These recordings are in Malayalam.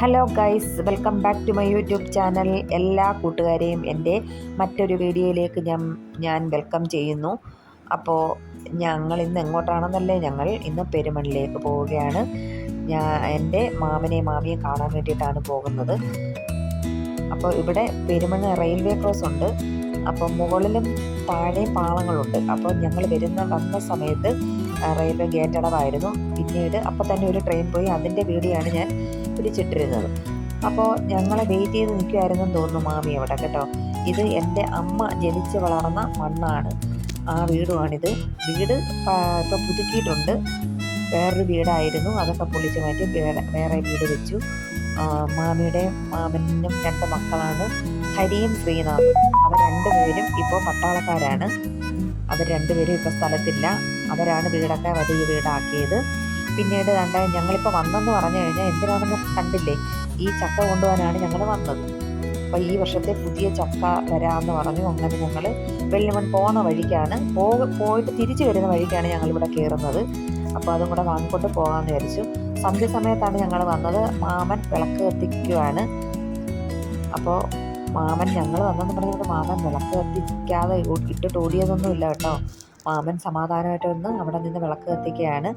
Hello guys welcome back to my YouTube channel എല്ലാ കൂട്ടുകാരെയും എന്റെ മറ്റൊരു വീഡിയോയിലേക്ക് ഞാൻ ഞാൻ വെൽക്കം ചെയ്യുന്നു. അപ്പോൾ ഞങ്ങൾ ഇന്ന് എങ്ങോട്ടാണെന്നല്ലേ? ഞങ്ങൾ ഇന്ന് പെരുമണിലേക്ക് പോവുകയാണ്. ഞാൻ എന്റെ മാമനെയും മാമിയെ കാണാൻ വേണ്ടിയിട്ടാണ് പോകുന്നത്. അപ്പോൾ ഇവിടെ പെരുമണ് റെയിൽവേ ക്രോസ് ഉണ്ട്. അപ്പോൾ മുകളിലും താഴെയും പാളങ്ങളുണ്ട്. അപ്പോൾ ഞങ്ങൾ വരുന്ന വന്ന സമയത്ത് റെയിൽവേ ഗേറ്റ് അടവായിരുന്നു. പിന്നീട് അപ്പോൾ തന്നെ ഒരു ട്രെയിൻ പോയി. അതിന്റെ വീഡിയോ ആണ് ഞാൻ പിടിച്ചിട്ടിരുന്നത്. അപ്പോൾ ഞങ്ങളെ വെയിറ്റ് ചെയ്ത് നിൽക്കുമായിരുന്നെന്ന് തോന്നുന്നു മാമി അവിടെ കേട്ടോ. ഇത് എന്റെ അമ്മ ജനിച്ച് വളർന്ന മണ്ണാണ്. ആ വീടുമാണിത് വീട് ഇപ്പം പുതുക്കിയിട്ടുണ്ട്. വേറൊരു വീടായിരുന്നു. അതൊക്കെ പൊളിച്ച് മാറ്റി വേറെ വേറെ വീട് വെച്ചു. മാമിയുടെ മാമനും രണ്ട് മക്കളാണ്. ഹരിയും ശ്രീനാഥും. അവർ രണ്ടുപേരും ഇപ്പോൾ പട്ടാളക്കാരാണ്. അവർ രണ്ടുപേരും ഇപ്പോൾ സ്ഥലത്തില്ല. അവരാണ് വീടൊക്കെ വലിയ വീടാക്കിയത്. പിന്നീട് കണ്ട ഞങ്ങളിപ്പോൾ വന്നെന്ന് പറഞ്ഞു കഴിഞ്ഞാൽ എന്തിനാണെന്ന് കണ്ടില്ലേ? ഈ ചക്ക കൊണ്ടുപോകാനാണ് ഞങ്ങൾ വന്നത്. അപ്പോൾ ഈ വർഷത്തെ പുതിയ ചക്ക വരാമെന്ന് പറഞ്ഞു. അങ്ങനെ ഞങ്ങൾ വെള്ളിമൺ പോകുന്ന വഴിക്കാണ്. പോക പോയിട്ട് തിരിച്ചു വരുന്ന വഴിക്കാണ് ഞങ്ങളിവിടെ കയറുന്നത് അപ്പോൾ അതും കൂടെ വാങ്ങിക്കൊണ്ട് പോകാമെന്ന് വിചാരിച്ചു. സന്ധ്യ സമയത്താണ് ഞങ്ങൾ വന്നത്. മാമൻ വിളക്ക് കത്തിക്കുവാണ്. അപ്പോൾ മാമൻ ഞങ്ങൾ വന്നെന്ന് പറഞ്ഞിട്ട് മാമൻ വിളക്ക് കത്തിക്കാതെ ഇട്ടിട്ട് ഓടിയതൊന്നുമില്ല കേട്ടോ. മാമൻ സമാധാനമായിട്ട് വന്ന് അവിടെ നിന്ന് വിളക്ക് കത്തിക്കുകയാണ്.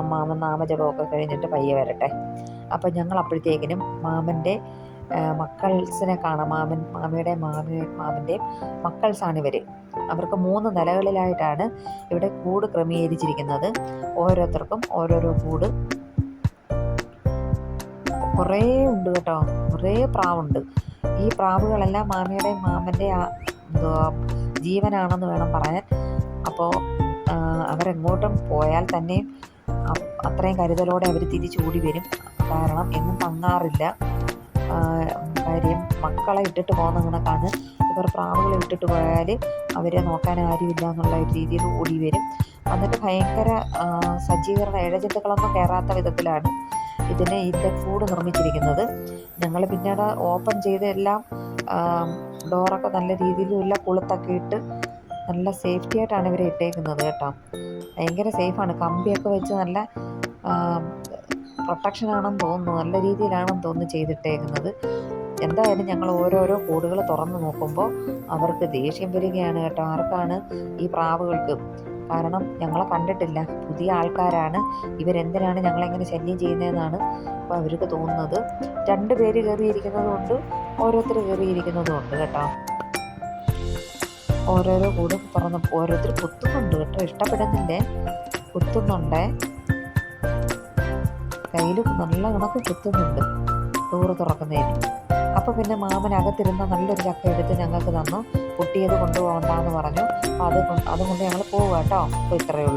മാമൻ നാമജപമൊക്കെ കഴിഞ്ഞിട്ട് പയ്യെ വരട്ടെ. അപ്പം ഞങ്ങൾ അപ്പോഴത്തേക്കിനും മാമന്റെ മക്കൾസിനെ കാണാം. മാമൻ മാമിയുടെ മാമി മാമന്റെയും മക്കൾസാണ് ഇവർ അവർക്ക് മൂന്ന് നിലകളിലായിട്ടാണ് ഇവിടെ കൂട് ക്രമീകരിച്ചിരിക്കുന്നത്. ഓരോരുത്തർക്കും ഓരോരോ കൂട്. കുറേ ഉണ്ട് കേട്ടോ. കുറേ പ്രാവുണ്ട്. ഈ പ്രാവുകളെല്ലാം മാമിയുടെ മാമന്റെ ജീവനാണെന്ന് വേണം പറയാൻ. അപ്പോൾ അവരെങ്ങോട്ടും പോയാൽ തന്നെ അത്രയും കരുതലോടെ അവർ തിരിച്ചോടി വരും. കാരണം എന്നും തങ്ങാറില്ല. കാര്യം മക്കളെ ഇട്ടിട്ട് പോകുന്ന കണക്കാണ്. ഇവർ പ്രാവുകളെ ഇട്ടിട്ട് പോയാൽ അവരെ നോക്കാൻ ആരുമില്ല എന്നുള്ള ഒരു രീതിയിൽ ഓടി വരും. എന്നിട്ട് ഭയങ്കര സജ്ജീകരണ ഇഴജന്തുക്കളൊന്നും കയറാത്ത വിധത്തിലാണ് ഇതിനെ ഇതിന്റെ കൂട് നിർമ്മിച്ചിരിക്കുന്നത്. ഞങ്ങൾ പിന്നീട് ഓപ്പൺ ചെയ്ത് എല്ലാം ഡോറൊക്കെ നല്ല രീതിയിലുള്ള എല്ലാം കൊളുത്തൊക്കെ ഇട്ട് നല്ല സേഫ്റ്റി ആയിട്ടാണ് ഇവർ ഇട്ടേക്കുന്നത് കേട്ടോ. ഭയങ്കര സേഫാണ് കമ്പിയൊക്കെ വെച്ച് നല്ല പ്രൊട്ടക്ഷൻ ആണെന്ന് തോന്നുന്നു. നല്ല രീതിയിലാണെന്ന് തോന്നുന്നു ചെയ്തിട്ടേക്കുന്നത്. എന്തായാലും ഞങ്ങൾ ഓരോരോ കൂടുകൾ തുറന്നു നോക്കുമ്പോൾ അവർക്ക് ദേഷ്യം വരികയാണ് കേട്ടോ. ആർക്കാണ് ഈ പ്രാവുകൾക്ക്? കാരണം ഞങ്ങളെ കണ്ടിട്ടില്ല. പുതിയ ആൾക്കാരാണ്. ഇവരെന്തിനാണ് ഞങ്ങളെങ്ങനെ ശല്യം ചെയ്യുന്നതെന്നാണ് അപ്പോൾ അവർക്ക് തോന്നുന്നത്. രണ്ട് പേര് കയറിയിരിക്കുന്നതുകൊണ്ട് ഓരോരുത്തർ കയറിയിരിക്കുന്നതും ഉണ്ട് കേട്ടോ. ഓരോരോ കൂടെ തുറന്ന് ഓരോരുത്തർ കുത്തുന്നുണ്ട് കേട്ടോ. ഇഷ്ടപ്പെടുന്നില്ലേ കുത്തുന്നുണ്ടേ. കയ്യിൽ നല്ല കണക്ക് കുത്തുന്നുണ്ട് ടൂറ് തുറക്കുന്നതിന്. അപ്പോൾ പിന്നെ മാമൻ അകത്തിരുന്ന നല്ലൊരു ചക്ക എടുത്ത് ഞങ്ങൾക്ക് തന്നു. പൊട്ടിയത് കൊണ്ടുപോകണ്ടെന്ന് പറഞ്ഞു. അത് അതുകൊണ്ട് ഞങ്ങൾ പോവുക കേട്ടോ. അപ്പോൾ ഇത്രയേ ഉള്ളൂ.